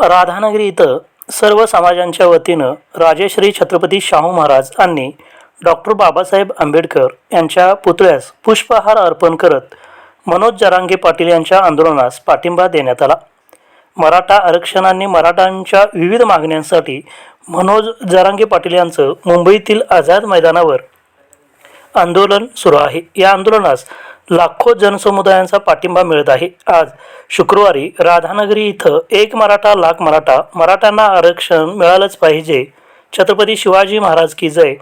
राधानगरी इथं सर्व समाजांच्या वतीनं राजेश्री छत्रपती शाहू महाराज यांनी डॉक्टर बाबासाहेब आंबेडकर यांच्या पुतळ्यास पुष्पहार अर्पण करत मनोज जरांगे पाटील यांच्या आंदोलनास पाठिंबा देण्यात आला. मराठा आरक्षणांनी मराठांच्या विविध मागण्यांसाठी मनोज जरांगे पाटील यांचं मुंबईतील आझाद मैदानावर आंदोलन सुरू आहे. या आंदोलनास लाखो जनसमुदायांचा पाठिंबा मिळत आहे. आज शुक्रवारी राधानगरी इथं एक मराठा लाख मराठा मराठ्यांना आरक्षण मिळालंच पाहिजे. छत्रपती शिवाजी महाराज की जय.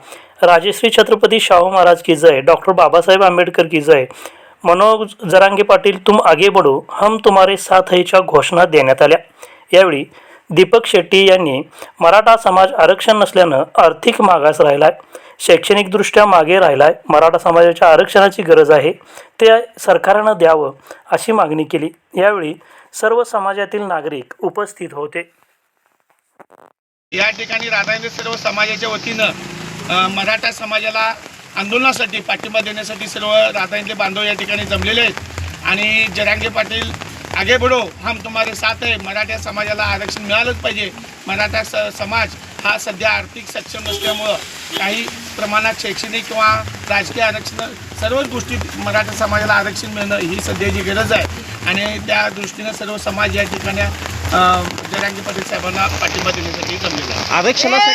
राजश्री छत्रपती शाहू महाराज की जय. डॉक्टर बाबासाहेब आंबेडकर की जय. मनोज जरांगे पाटील तुम आगे बढो. हम तुम्हारे साथ हैच्या घोषणा देण्यात आल्या. यावेळी दीपक शेट्टी यांनी मराठा समाज आरक्षण नसल्यानं आर्थिक मागास राहिला आहे शैक्षणिकदृष्ट्या मागे राहिलाय. मराठा समाजाच्या आरक्षणाची गरज आहे. ते सरकारनं द्यावं अशी मागणी केली. यावेळी सर्व समाजातील नागरिक उपस्थित होते. या ठिकाणी राधानगरी सर्व समाजाच्या वतीनं मराठा समाजाला आंदोलनासाठी पाठिंबा देण्यासाठी सर्व राधानगरी बांधव या ठिकाणी जमलेले आहेत. आणि जरांगे पाटील आगे बडो हम तुम्हारे साथ आहे मराठा समाजाला आरक्षण मिळालंच पाहिजे. मराठा स समाज हा सध्या आर्थिक सक्षम नसल्यामुळं काही प्रमाणात शैक्षणिक किंवा राजकीय आरक्षण सर्वच गोष्टी मराठा समाजाला आरक्षण मिळणं ही सध्याची गरज आहे. आणि त्या दृष्टीनं सर्व समाज या ठिकाणी अ, पाटील साहेबांना पाठिंबा देण्यासाठी जमलेला आहे. आरक्षणासाठी